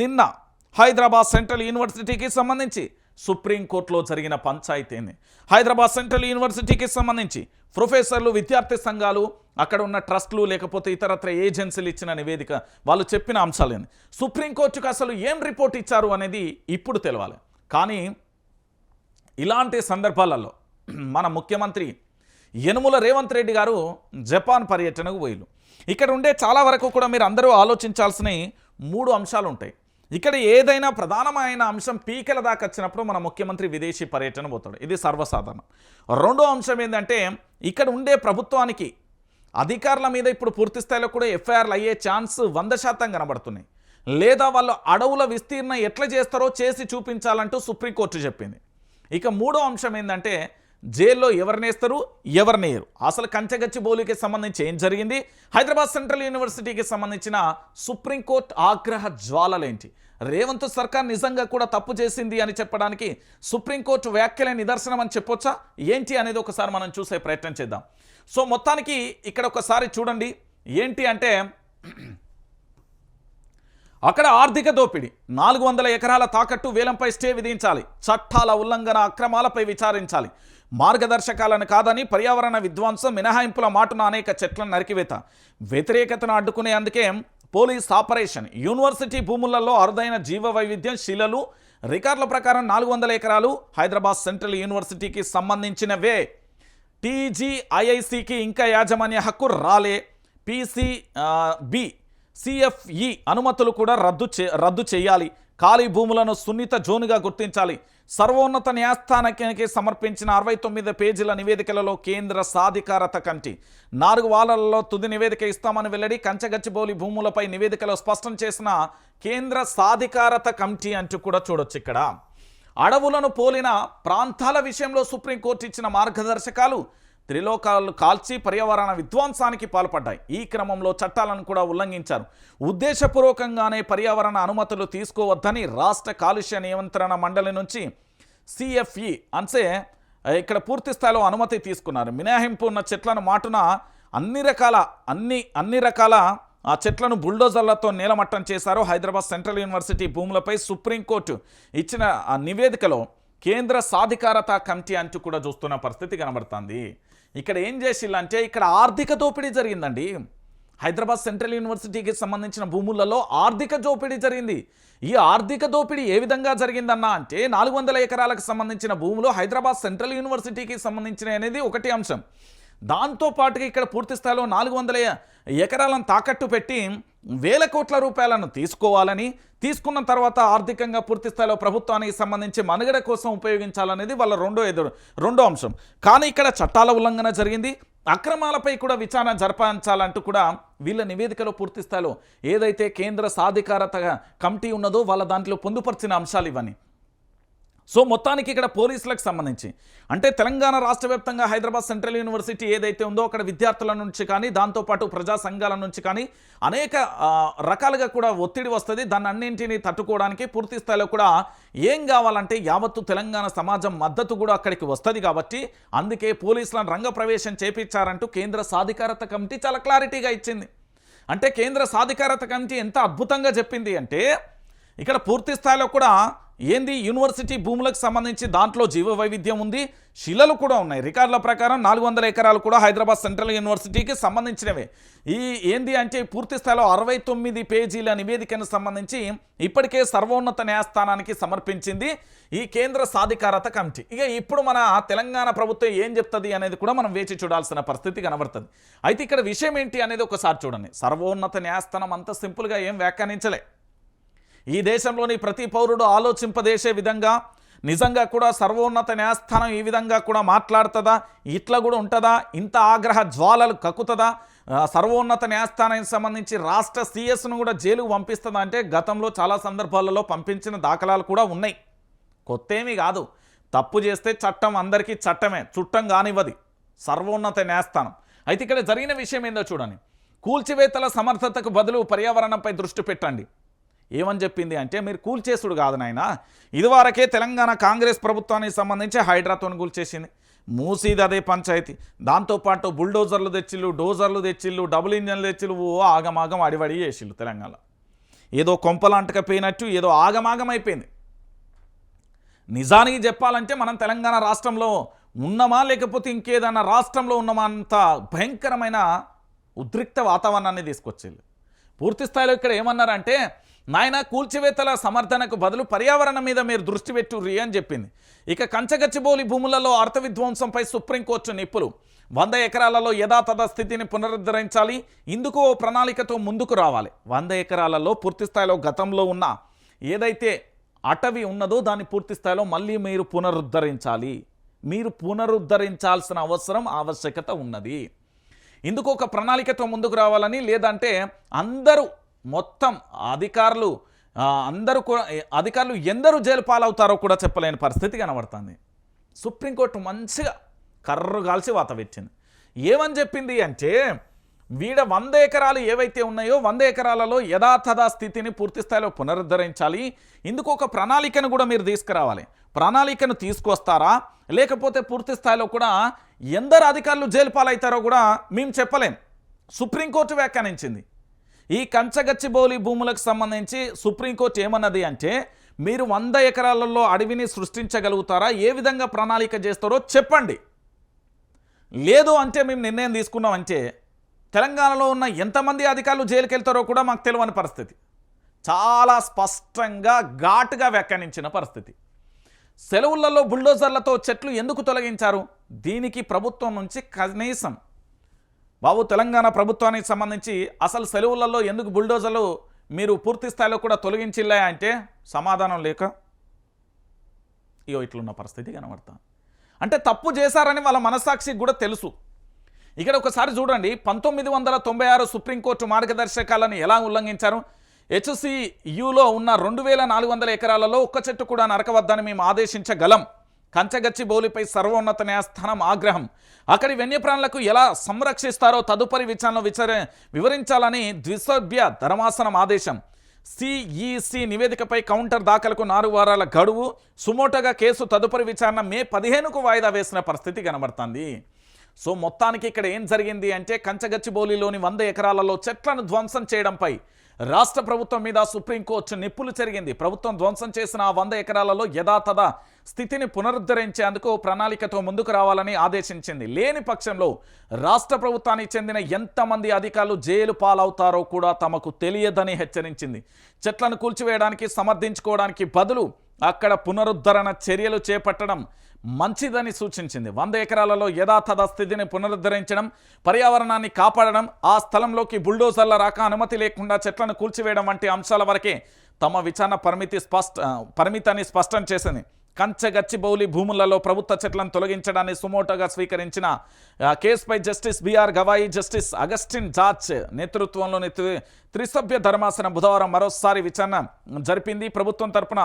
నిన్న హైదరాబాద్ సెంట్రల్ యూనివర్సిటీకి సంబంధించి సుప్రీంకోర్టులో జరిగిన పంచాయతీని హైదరాబాద్ సెంట్రల్ యూనివర్సిటీకి సంబంధించి ప్రొఫెసర్లు విద్యార్థి సంఘాలు అక్కడ ఉన్న ట్రస్టులు లేకపోతే ఇతరత్ర ఏజెన్సీలు ఇచ్చిన నివేదిక వాళ్ళు చెప్పిన అంశాలేని సుప్రీంకోర్టుకు అసలు ఏం రిపోర్ట్ ఇచ్చారు అనేది ఇప్పుడు తెలవాలి. కానీ ఇలాంటి సందర్భాలలో మన ముఖ్యమంత్రి యనుముల రేవంత్ రెడ్డి గారు జపాన్ పర్యటనకు పోయిలు ఇక్కడ ఉండే చాలా వరకు కూడా మీరు అందరూ ఆలోచించాల్సిన మూడు అంశాలు ఉంటాయి. ఇక్కడ ఏదైనా ప్రధానమైన అంశం పీకల దాకా వచ్చినప్పుడు మన ముఖ్యమంత్రి విదేశీ పర్యటన పోతాడు. ఇది సర్వసాధారణం. రెండో అంశం ఏంటంటే ఇక్కడ ఉండే ప్రభుత్వానికి అధికారుల మీద ఇప్పుడు పూర్తి స్థాయిలో కూడా ఎఫ్ఐఆర్లు అయ్యే ఛాన్స్ వంద శాతం కనబడుతున్నాయి. లేదా వాళ్ళు అడవుల విస్తీర్ణ ఎట్లా చేస్తారో చేసి చూపించాలంటూ సుప్రీంకోర్టు చెప్పింది. ఇక మూడో అంశం ఏంటంటే జైల్లో ఎవరినేస్తారు ఎవరినేయరు అసలు కంచగచ్చిబౌలికి సంబంధించి ఏం జరిగింది? హైదరాబాద్ సెంట్రల్ యూనివర్సిటీకి సంబంధించిన సుప్రీంకోర్టు ఆగ్రహ జ్వాలలేంటి? రేవంత్ సర్కార్ నిజంగా కూడా తప్పు చేసింది అని చెప్పడానికి సుప్రీంకోర్టు వ్యాఖ్యలే నిదర్శనం అని చెప్పొచ్చా? ఏంటి అనేది ఒకసారి మనం చూసే ప్రయత్నం చేద్దాం. సో మొత్తానికి ఇక్కడ ఒకసారి చూడండి. ఏంటి అంటే అక్కడ ఆర్థిక దోపిడీ. నాలుగు వందల ఎకరాల తాకట్టు వేలంపై స్టే విధించాలి. చట్టాల ఉల్లంఘన అక్రమాలపై విచారించాలి. మార్గదర్శకాలను కాదని పర్యావరణ విధ్వంసం మినహాయింపుల మాటున అనేక చెట్లను నరికివేత. వ్యతిరేకతను అడ్డుకునే అందుకే పోలీస్ ఆపరేషన్. యూనివర్సిటీ భూములలో అరుదైన జీవ వైవిధ్యం శిలలు రికార్డుల ప్రకారం నాలుగు వందల ఎకరాలు హైదరాబాద్ సెంట్రల్ యూనివర్సిటీకి సంబంధించినవే. టీజీఐఐసికి ఇంకా యాజమాన్య హక్కు రాలే. పీసీ సిఎఫ్ఈ అనుమతులు కూడా రద్దు చే రద్దు చేయాలి. ఖాళీ భూములను సున్నిత జోనుగా గుర్తించాలి. సర్వోన్నత న్యాయస్థానానికి సమర్పించిన అరవై తొమ్మిది పేజీల నివేదికలలో కేంద్ర సాధికారత కంటి. నాలుగు వారాలలో తుది నివేదిక ఇస్తామని వెల్లడి కంచగచ్చిబౌలి భూములపై నివేదికలో స్పష్టం చేసిన కేంద్ర సాధికారత కమిటీ అంటూ కూడా చూడొచ్చు ఇక్కడ. అడవులను పోలిన ప్రాంతాల విషయంలో సుప్రీంకోర్టు ఇచ్చిన మార్గదర్శకాలు త్రిలోకాలు కాల్చి పర్యావరణ విధ్వంసానికి పాల్పడ్డాయి. ఈ క్రమంలో చట్టాలను కూడా ఉల్లంఘించారు. ఉద్దేశపూర్వకంగానే పర్యావరణ అనుమతులు తీసుకోవద్దని రాష్ట్ర కాలుష్య నియంత్రణ మండలి నుంచి సిఎఫ్ఈ అంటే ఇక్కడ పూర్తి స్థాయిలో అనుమతి తీసుకున్నారు. మినహాయింపు ఉన్న చెట్లను మాటున అన్ని రకాల అన్ని అన్ని రకాల ఆ చెట్లను బుల్డోజర్లతో నేలమట్టం చేశారు. హైదరాబాద్ సెంట్రల్ యూనివర్సిటీ భూములపై సుప్రీంకోర్టు ఇచ్చిన ఆ నివేదికలో కేంద్ర సాధికారత కమిటీ అంటూ కూడా చూస్తున్న పరిస్థితి కనబడుతుంది. ఇక్కడ ఏం చేసిల్లంటే ఇక్కడ ఆర్థిక దోపిడీ జరిగిందండి. హైదరాబాద్ సెంట్రల్ యూనివర్సిటీకి సంబంధించిన భూములలో ఆర్థిక దోపిడీ జరిగింది. ఈ ఆర్థిక దోపిడీ ఏ విధంగా జరిగిందన్నా అంటే నాలుగు వందల ఎకరాలకు సంబంధించిన భూములు హైదరాబాద్ సెంట్రల్ యూనివర్సిటీకి సంబంధించిన అనేది ఒకటి అంశం. దాంతో పాటుగా ఇక్కడ పూర్తి స్థాయిలో నాలుగు వందల ఎకరాలను తాకట్టు పెట్టి వేల కోట్ల రూపాయలను తీసుకోవాలని తీసుకున్న తర్వాత ఆర్థికంగా పూర్తి స్థాయిలో ప్రభుత్వానికి సంబంధించి మనుగడ కోసం ఉపయోగించాలనేది వాళ్ళ రెండో ఎదురు రెండో అంశం. కానీ ఇక్కడ చట్టాల ఉల్లంఘన జరిగింది. అక్రమాలపై కూడా విచారణ జరపాంచాలంటూ కూడా వీళ్ళ నివేదికలో పూర్తి స్థాయిలో ఏదైతే కేంద్ర సాధికారత కమిటీ ఉన్నదో వాళ్ళ దాంట్లో పొందుపరిచిన అంశాలు ఇవన్నీ. సో మొత్తానికి ఇక్కడ పోలీసులకు సంబంధించి. అంటే తెలంగాణ రాష్ట్ర వ్యాప్తంగా హైదరాబాద్ సెంట్రల్ యూనివర్సిటీ ఏదైతే ఉందో అక్కడ విద్యార్థుల నుంచి కానీ దాంతోపాటు ప్రజా సంఘాల నుంచి కానీ అనేక రకాలుగా కూడా ఒత్తిడి వస్తుంది. దాన్ని అన్నింటినీ తట్టుకోవడానికి పూర్తి స్థాయిలో కూడా ఏం కావాలంటే యావత్తు తెలంగాణ సమాజం మద్దతు కూడా అక్కడికి వస్తుంది కాబట్టి అందుకే పోలీసులను రంగప్రవేశం చేపించారంటూ కేంద్ర సాధికారత కమిటీ చాలా క్లారిటీగా ఇచ్చింది. అంటే కేంద్ర సాధికారత కమిటీ ఎంత అద్భుతంగా చెప్పింది అంటే ఇక్కడ పూర్తి స్థాయిలో కూడా ఏంది? యూనివర్సిటీ భూములకు సంబంధించి దాంట్లో జీవ వైవిధ్యం ఉంది. శిలలు కూడా ఉన్నాయి. రికార్డుల ప్రకారం నాలుగు వందల ఎకరాలు కూడా హైదరాబాద్ సెంట్రల్ యూనివర్సిటీకి సంబంధించినవే. ఈ ఏంది అంటే పూర్తి స్థాయిలో అరవై తొమ్మిది పేజీల నివేదికను సంబంధించి ఇప్పటికే సర్వోన్నత న్యాయస్థానానికి సమర్పించింది ఈ కేంద్ర సాధికారత కమిటీ. ఇక ఇప్పుడు మన తెలంగాణ ప్రభుత్వం ఏం చెప్తుంది అనేది కూడా మనం వేచి చూడాల్సిన పరిస్థితి కనబడుతుంది. అయితే ఇక్కడ విషయం ఏంటి అనేది ఒకసారి చూడండి. సర్వోన్నత న్యాయస్థానం అంత సింపుల్గా ఏం వ్యాఖ్యానించలే. ఈ దేశంలోని ప్రతి పౌరుడు ఆలోచింపదేసే విధంగా నిజంగా కూడా సర్వోన్నత న్యాయస్థానం ఈ విధంగా కూడా మాట్లాడుతుందా? ఇట్లా కూడా ఉంటుందా? ఇంత ఆగ్రహ జ్వాలలు కక్కుతుందా? సర్వోన్నత న్యాయస్థానానికి సంబంధించి రాష్ట్ర సీఎస్ను కూడా జైలుకు పంపిస్తుందా? అంటే గతంలో చాలా సందర్భాలలో పంపించిన దాఖలాలు కూడా ఉన్నాయి. కొత్త ఏమీ కాదు. తప్పు చేస్తే చట్టం అందరికీ చట్టమే. చుట్టం కానివ్వది. సర్వోన్నత న్యాయస్థానం. అయితే ఇక్కడ జరిగిన విషయం ఏందో చూడండి. కూల్చివేతల సమర్థతకు బదులు పర్యావరణంపై దృష్టి పెట్టండి. ఏమని చెప్పింది అంటే మీరు కూల్చేసుడు కాదు నాయన. ఇదివరకే తెలంగాణ కాంగ్రెస్ ప్రభుత్వానికి సంబంధించి హైడ్రాతోని కూల్చేసింది మూసీది అదే పంచాయతీ. దాంతోపాటు బుల్డోజర్లు తెచ్చిళ్ళు డోజర్లు తెచ్చిళ్ళు డబుల్ ఇంజన్లు తెచ్చిళ్ళు ఓ ఆగమాగం అడివడి చేసిళ్ళు తెలంగాణ. ఏదో కొంపలాంటకపోయినట్టు ఏదో ఆగమాగం అయిపోయింది. నిజానికి చెప్పాలంటే మనం తెలంగాణ రాష్ట్రంలో ఉన్నమా లేకపోతే ఇంకేదైనా రాష్ట్రంలో ఉన్నమా అంత భయంకరమైన ఉద్రిక్త వాతావరణాన్ని తీసుకొచ్చేది. పూర్తి స్థాయిలో ఇక్కడ ఏమన్నారంటే నాయన కూల్చివేతల సమర్థనకు బదులు పర్యావరణం మీద మీరు దృష్టి పెట్టుర్రి అని చెప్పింది. ఇక కంచగచ్చిబౌలి భూములలో అర్థ విధ్వంసంపై సుప్రీంకోర్టు నిప్పులు. వంద ఎకరాలలో యథాతథ స్థితిని పునరుద్ధరించాలి. ఇందుకు ఓ ప్రణాళికతో ముందుకు రావాలి. వంద ఎకరాలలో పూర్తి స్థాయిలో గతంలో ఉన్న ఏదైతే అటవీ ఉన్నదో దాన్ని పూర్తిస్థాయిలో మళ్ళీ మీరు పునరుద్ధరించాలి. మీరు పునరుద్ధరించాల్సిన అవసరం ఆవశ్యకత ఉన్నది. ఇందుకు ఒక ప్రణాళికతో ముందుకు రావాలని లేదంటే అందరూ మొత్తం అధికారులు అందరూ కూడా అధికారులు ఎందరూ జైలు పాలవుతారో కూడా చెప్పలేని పరిస్థితి కనబడుతుంది. సుప్రీంకోర్టు మంచిగా కర్రు కాల్చి వాత పెట్టింది. ఏమని చెప్పింది అంటే వీడ వంద ఎకరాలు ఏవైతే ఉన్నాయో వంద ఎకరాలలో యథాతథ స్థితిని పూర్తి స్థాయిలో పునరుద్ధరించాలి. ఇందుకు ఒక ప్రణాళికను కూడా మీరు తీసుకురావాలి. ప్రణాళికను తీసుకొస్తారా? లేకపోతే పూర్తి స్థాయిలో కూడా ఎందరు అధికారులు జైలు పాలవుతారో కూడా మేము చెప్పలేం. సుప్రీంకోర్టు వ్యాఖ్యానించింది. ఈ కంచగచ్చిబౌలి భూములకు సంబంధించి సుప్రీంకోర్టు ఏమన్నది అంటే మీరు వంద ఎకరాలలో అడవిని సృష్టించగలుగుతారా? ఏ విధంగా ప్రణాళిక చేస్తారో చెప్పండి. లేదు అంటే మేము నిర్ణయం తీసుకున్నాం అంటే తెలంగాణలో ఉన్న ఎంతమంది అధికారులు జైలుకి వెళ్తారో కూడా మాకు తెలియని పరిస్థితి. చాలా స్పష్టంగా ఘాటుగా వ్యాఖ్యానించిన పరిస్థితి. సెలవులలో బుల్డోజర్లతో చెట్లు ఎందుకు తొలగించారు? దీనికి ప్రభుత్వం నుంచి కనీసం బాబు తెలంగాణ ప్రభుత్వానికి సంబంధించి అసలు సెలవులలో ఎందుకు బుల్డోజర్లు మీరు పూర్తి స్థాయిలో కూడా తొలగించిల్లా అంటే సమాధానం లేక? ఇగో ఇట్లున్న పరిస్థితి కనబడతా. అంటే తప్పు చేశారని వాళ్ళ మనస్సాక్షికి కూడా తెలుసు. ఇక్కడ ఒకసారి చూడండి పంతొమ్మిది వందల తొంభై ఆరు సుప్రీంకోర్టు మార్గదర్శకాలను ఎలా ఉల్లంఘించారు? హెచ్సియులో ఉన్న రెండు వేల నాలుగు వందల ఎకరాలలో ఒక్క చెట్టు కూడా నరకవద్దని మేము ఆదేశించగలం. కంచగచ్చి బౌలిపై సర్వోన్నత న్యాయస్థానం ఆగ్రహం. అక్కడి వన్యప్రాణులకు ఎలా సంరక్షిస్తారో తదుపరి విచారణ విచార వివరించాలని ద్విసభ్య ధర్మాసనం ఆదేశం. సిఈసి నివేదికపై కౌంటర్ దాఖలకు నాలుగు వారాల గడువు. సుమోటగా కేసు తదుపరి విచారణ మే పదిహేనుకు వాయిదా వేసిన పరిస్థితి కనబడుతుంది. సో మొత్తానికి ఇక్కడ ఏం జరిగింది అంటే కంచగచ్చిబౌలిలోని వంద ఎకరాలలో చెట్లను ధ్వంసం చేయడంపై రాష్ట్ర ప్రభుత్వం మీద సుప్రీంకోర్టు నిప్పులు జరిగింది ప్రభుత్వం ధ్వంసం చేసిన ఆ వంద ఎకరాలలో యథాతథ స్థితిని పునరుద్ధరించేందుకు ప్రణాళికతో ముందుకు రావాలని ఆదేశించింది. లేని పక్షంలో రాష్ట్ర ప్రభుత్వానికి చెందిన ఎంతమంది అధికారులు జైలు పాలవుతారో కూడా తమకు తెలియదని హెచ్చరించింది. చెట్లను కూల్చివేయడానికి సమర్థించుకోవడానికి బదులు అక్కడ పునరుద్ధరణ చర్యలు చేపట్టడం మంచిదని సూచించింది. వంద ఎకరాలలో యథాతథ స్థితిని పునరుద్ధరించడం పర్యావరణాన్ని కాపాడడం ఆ స్థలంలోకి బుల్డోజర్ల రాక అనుమతి లేకుండా చెట్లను కూల్చివేయడం వంటి అంశాల వరకే తమ విచారణ పరిమితి స్పష్ట పరిమితాన్ని స్పష్టం చేసింది. కంచగచ్చిబౌలి భూములలో ప్రభుత్వ చెట్లను తొలగించడాన్ని సుమోటోగా స్వీకరించిన కేసుపై justice BR Gavai justice Augustine George నేతృత్వంలోని త్రిసభ్య ధర్మాసనం బుధవారం మరోసారి విచారణ జరిపింది. ప్రభుత్వం తరపున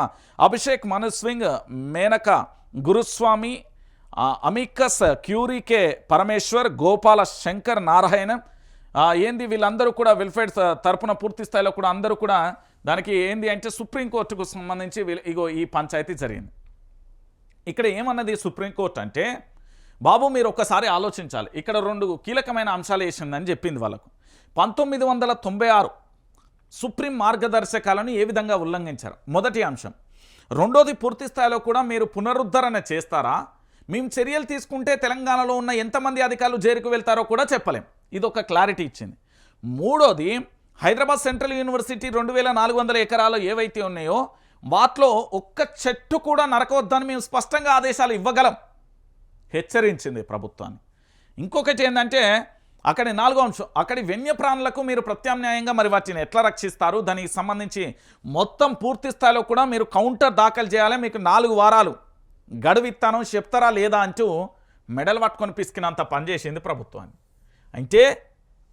అభిషేక్ మను సింగ్ మేనక గురుస్వామి అమికస్ క్యూరికే పరమేశ్వర్ గోపాల శంకర్ నారాయణ ఏంది వీళ్ళందరూ కూడా వెల్ఫేర్ తరపున పూర్తి స్థాయిలో కూడా అందరూ కూడా దానికి ఏంది అంటే సుప్రీంకోర్టుకు సంబంధించి ఇగో ఈ పంచాయతీ జరిగింది. ఇక్కడ ఏమన్నది సుప్రీంకోర్టు అంటే బాబు మీరు ఒక్కసారి ఆలోచించాలి. ఇక్కడ రెండు కీలకమైన అంశాలు వేసిందని చెప్పింది వాళ్ళకు. పంతొమ్మిది వందల తొంభై ఆరు సుప్రీం మార్గదర్శకాలను ఏ విధంగా ఉల్లంఘించారు? మొదటి అంశం. రెండోది పూర్తి స్థాయిలో కూడా మీరు పునరుద్ధరణ చేస్తారా? మేము చర్యలు తీసుకుంటే తెలంగాణలో ఉన్న ఎంతమంది అధికారులు జైలుకు వెళ్తారో కూడా చెప్పలేం. ఇది ఒక క్లారిటీ ఇచ్చింది. మూడోది హైదరాబాద్ సెంట్రల్ యూనివర్సిటీ రెండు వేల నాలుగు వందల ఎకరాలు ఏవైతే ఉన్నాయో వాటిలో ఒక్క చెట్టు కూడా నరకవద్దని మేము స్పష్టంగా ఆదేశాలు ఇవ్వగలం. హెచ్చరించింది ప్రభుత్వాన్ని. ఇంకొకటి ఏంటంటే అక్కడి నాలుగో అంశం అక్కడి వన్యప్రాణులకు మీరు ప్రత్యామ్నాయంగా మరి వాటిని ఎట్లా రక్షిస్తారు? దానికి సంబంధించి మొత్తం పూర్తి స్థాయిలో కూడా మీరు కౌంటర్ దాఖలు చేయాలి. మీకు నాలుగు వారాలు గడువిత్తనం చెప్తారా లేదా అంటూ మెడల్ పట్టుకొని పిసికినంత పనిచేసింది ప్రభుత్వాన్ని. అంటే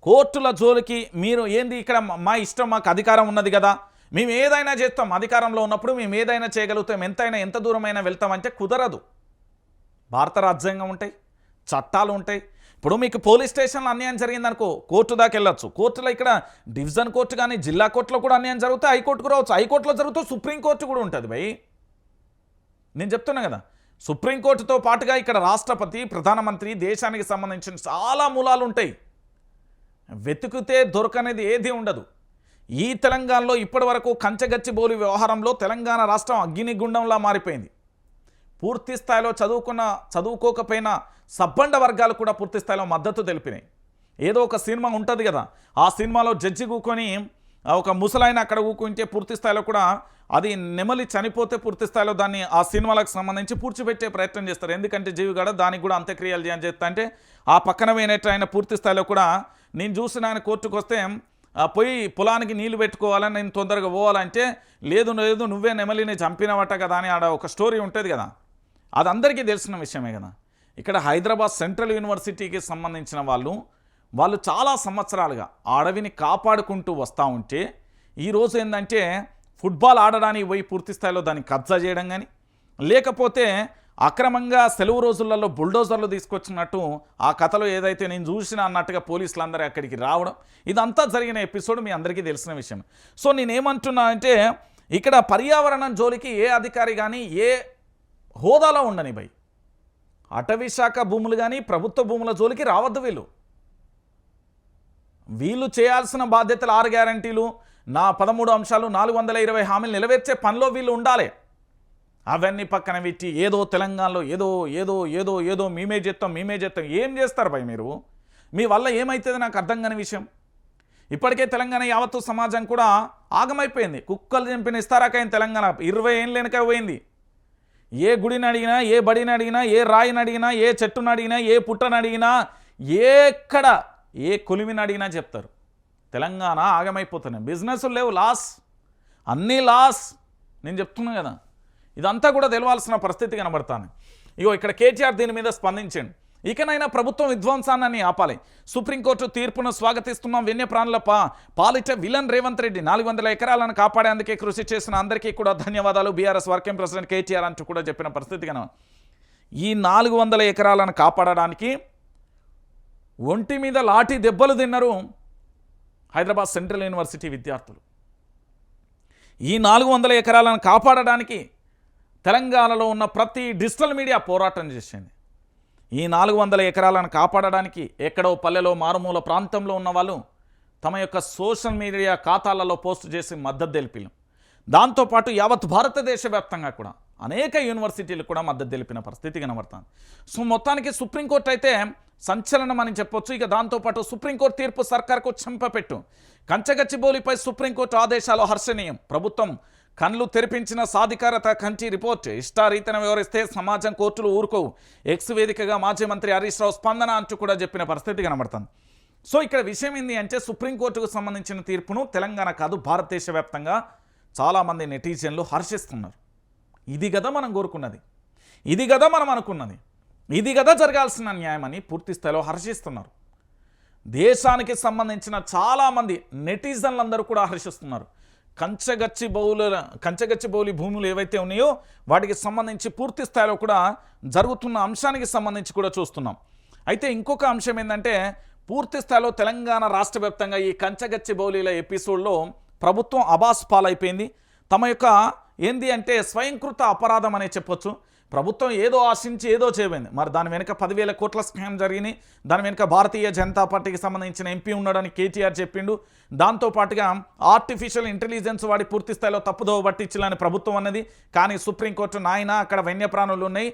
కోర్టుల జోలికి మీరు ఏంది ఇక్కడ మా ఇష్టం మాకు అధికారం ఉన్నది కదా. మేము ఏదైనా చేస్తాం అధికారంలో ఉన్నప్పుడు మేము ఏదైనా చేయగలుగుతాం ఎంతైనా ఎంత దూరమైనా వెళ్తామంటే కుదరదు. భారత రాజ్యాంగం ఉంటాయి చట్టాలు ఉంటాయి. ఇప్పుడు మీకు పోలీస్ స్టేషన్లో అన్యాయం జరిగిందనుకో కోర్టు దాకా వెళ్ళొచ్చు. కోర్టులో ఇక్కడ డివిజన్ కోర్టు కానీ జిల్లా కోర్టులో కూడా అన్యాయం జరిగితే హైకోర్టుకు రావచ్చు. హైకోర్టులో జరుగుతూ సుప్రీంకోర్టు కూడా ఉంటుంది భయ్. నేను చెప్తున్నా కదా సుప్రీంకోర్టుతో పాటుగా ఇక్కడ రాష్ట్రపతి ప్రధానమంత్రి దేశానికి సంబంధించిన చాలా మూలాలు ఉంటాయి. వెతుకుతే దొరకనేది ఏది ఉండదు. ఈ తెలంగాణలో ఇప్పటి వరకు కంచగచ్చిబౌలి వ్యవహారంలో తెలంగాణ రాష్ట్రం అగ్నిగుండంలా మారిపోయింది. పూర్తి స్థాయిలో చదువుకున్న చదువుకోకపోయినా సబ్బండ వర్గాలు కూడా పూర్తి స్థాయిలో మద్దతు తెలిపినాయి. ఏదో ఒక సినిమా ఉంటుంది కదా ఆ సినిమాలో జడ్జి కూకొని ఒక ముసలాయన అక్కడ ఊకుంటే పూర్తి స్థాయిలో కూడా అది నెమలి చనిపోతే పూర్తి స్థాయిలో దాన్ని ఆ సినిమాలకు సంబంధించి పూడ్చిపెట్టే ప్రయత్నం చేస్తారు. ఎందుకంటే జీవిగాడ దానికి కూడా అంత్యక్రియలు చేయని చేస్తా అంటే ఆ పక్కన పోయినట్టు ఆయన పూర్తి స్థాయిలో కూడా నేను చూసిన ఆయన కోర్టుకు వస్తే పోయి పొలానికి నీళ్ళు పెట్టుకోవాలని నేను తొందరగా పోవాలంటే లేదు లేదు నువ్వే నెమలిని చంపినవట కదా అని ఆడ ఒక స్టోరీ ఉంటుంది కదా. అది అందరికీ తెలిసిన విషయమే కదా. ఇక్కడ హైదరాబాద్ సెంట్రల్ యూనివర్సిటీకి సంబంధించిన వాళ్ళు వాళ్ళు చాలా సంవత్సరాలుగా ఆ అడవిని కాపాడుకుంటూ వస్తూ ఉంటే ఈరోజు ఏంటంటే ఫుట్బాల్ ఆడడానికి పోయి పూర్తి స్థాయిలో దాన్ని కబ్జా చేయడం కానీ లేకపోతే అక్రమంగా సెలవు రోజులలో బుల్డోజర్లు తీసుకొచ్చినట్టు ఆ కథలో ఏదైతే నేను చూసిన అన్నట్టుగా పోలీసులు అందరూ అక్కడికి రావడం ఇదంతా జరిగిన ఎపిసోడ్ మీ అందరికీ తెలిసిన విషయం. సో నేనేమంటున్నా అంటే ఇక్కడ పర్యావరణం జోలికి ఏ అధికారి కానీ ఏ హోదాలో ఉండని భయ్. అటవీ శాఖ భూములు కానీ ప్రభుత్వ భూముల జోలికి రావద్దు వీళ్ళు. వీళ్ళు చేయాల్సిన బాధ్యతలు ఆరు గ్యారంటీలు నా పదమూడు అంశాలు నాలుగు వందల ఇరవై హామీలు నెరవేర్చే పనిలో వీళ్ళు ఉండాలి. అవన్నీ పక్కన పెట్టి ఏదో తెలంగాణలో ఏదో ఏదో ఏదో ఏదో మేమే చేస్తాం మేమే చేస్తాం ఏం చేస్తారు భయ మీరు? మీ వల్ల ఏమవుతుంది నాకు అర్థం కాని విషయం? ఇప్పటికే తెలంగాణ యావత్తు సమాజం కూడా ఆగమైపోయింది. కుక్కలు చంపిన ఇస్తారాకైన తెలంగాణ. ఇరవై ఏం వెనక పోయింది. ఏ గుడిని అడిగినా ఏ బడిని అడిగినా ఏ రాయిని అడిగినా ఏ చెట్టుని అడిగినా ఏ పుట్టని అడిగినా ఎక్కడ ఏ కొలిమిని అడిగినా చెప్తారు. తెలంగాణ ఆగమైపోతున్నాయి బిజినెస్ లేవు. లాస్. అన్నీ లాస్. నేను చెప్తున్నా కదా. ఇదంతా కూడా తెలవాల్సిన పరిస్థితి కనబడతాను ఇగో ఇక్కడ కేటీఆర్ దీని మీద స్పందించండి. ఇకనైనా ప్రభుత్వం విధ్వంసాన్ని ఆపాలి. సుప్రీంకోర్టు తీర్పును స్వాగతిస్తున్నాం వన్యప్రాణుల పా పాలిట విలన్ రేవంత్ రెడ్డి నాలుగు వందల ఎకరాలను కాపాడేందుకే కృషి చేసిన అందరికీ కూడా ధన్యవాదాలు. బీఆర్ఎస్ వర్కింగ్ ప్రెసిడెంట్ కేటీఆర్ అంటూ కూడా చెప్పిన పరిస్థితి కన ఈ నాలుగు వందల ఎకరాలను కాపాడడానికి ఒంటి మీద లాఠీ దెబ్బలు తిన్నారు హైదరాబాద్ సెంట్రల్ యూనివర్సిటీ విద్యార్థులు. ఈ నాలుగు వందల ఎకరాలను కాపాడడానికి తెలంగాణలో ఉన్న ప్రతి డిజిటల్ మీడియా పోరాటం చేసింది. ఈ నాలుగు వందల ఎకరాలను కాపాడడానికి ఎక్కడో పల్లెలో మారుమూల ప్రాంతంలో ఉన్న వాళ్ళు తమ యొక్క సోషల్ మీడియా ఖాతాలలో పోస్ట్ చేసి మద్దతు తెలిపిన దాంతోపాటు యావత్ భారతదేశ వ్యాప్తంగా కూడా అనేక యూనివర్సిటీలు కూడా మద్దతు తెలిపిన పరిస్థితి కనబడుతుంది. సో మొత్తానికి సుప్రీంకోర్టు అయితే సంచలనం అని చెప్పొచ్చు. ఇక దాంతోపాటు సుప్రీంకోర్టు తీర్పు సర్కార్కు చెంపపెట్టు కంచగచ్చిబౌలిపై సుప్రీంకోర్టు ఆదేశాలు హర్షణీయం. ప్రభుత్వం కళ్ళు తెరిపించిన సాధికారత కంచి రిపోర్ట్. ఇష్టారీతన వివరిస్తే సమాజం కోర్టులు ఊరుకోవు. ఎక్స్ వేదికగా మాజీ మంత్రి హరీష్ రావు స్పందన అంటూ కూడా చెప్పిన పరిస్థితి కనబడుతుంది. సో ఇక్కడ విషయం ఏంది అంటే సుప్రీంకోర్టుకు సంబంధించిన తీర్పును తెలంగాణ కాదు భారతదేశ వ్యాప్తంగా చాలామంది నెటిజన్లు హర్షిస్తున్నారు. ఇది కదా మనం కోరుకున్నది. ఇది కదా మనం అనుకున్నది. ఇది కదా జరగాల్సిన న్యాయమని పూర్తి స్థాయిలో హర్షిస్తున్నారు. దేశానికి సంబంధించిన చాలామంది నెటిజన్లందరూ కూడా హర్షిస్తున్నారు. కంచగచ్చి బౌల కంచగచ్చి బౌలి భూములు ఏవైతే ఉన్నాయో వాటికి సంబంధించి పూర్తి స్థాయిలో కూడా జరుగుతున్న అంశానికి సంబంధించి కూడా చూస్తున్నాం. అయితే ఇంకొక అంశం ఏంటంటే పూర్తి స్థాయిలో తెలంగాణ రాష్ట్ర వ్యాప్తంగా ఈ కంచగచ్చి బౌలీల ఎపిసోడ్లో ప్రభుత్వం అబాస్ పాలైపోయింది. తమ యొక్క ఏంది అంటే స్వయంకృత అపరాధం అనే చెప్పొచ్చు. ప్రభుత్వం ఏదో ఆశించి ఏదో చేయబోయింది. మరి దాని వెనుక పదివేల కోట్ల స్కామ్ జరిగినాయి దాని వెనుక భారతీయ జనతా పార్టీకి సంబంధించిన ఎంపీ ఉన్నాడని కేటీఆర్ చెప్పిండు. దాంతోపాటుగా ఆర్టిఫిషియల్ ఇంటెలిజెన్స్ వాడి పూర్తి స్థాయిలో తప్పుదోవ పట్టించాలని ప్రభుత్వం అన్నది. కానీ సుప్రీంకోర్టు నాయన అక్కడ వన్యప్రాణులు ఉన్నాయి.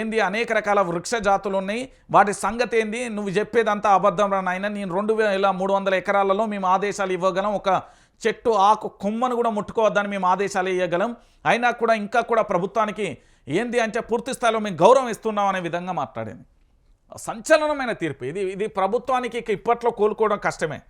ఏంది అనేక రకాల వృక్ష జాతులు ఉన్నాయి. వాటి సంగతి ఏంది? నువ్వు చెప్పేదంతా అబద్ధం నాయన. నేను రెండు వేల మూడు వందల ఎకరాలలో మేము ఆదేశాలు ఇవ్వగలం. ఒక చెట్టు ఆకు కొమ్మను కూడా ముట్టుకోవద్దని మేము ఆదేశాలు ఇవ్వగలం అయినా కూడా ఇంకా కూడా ప్రభుత్వానికి ఏంది అంటే పూర్తి స్థాయిలో మేము గౌరవం ఇస్తున్నాం అనే విధంగా మాట్లాడింది. సంచలనమైన తీర్పు. ఇది ఇది ప్రభుత్వానికి ఇక ఇప్పట్లో కోలుకోవడం కష్టమే.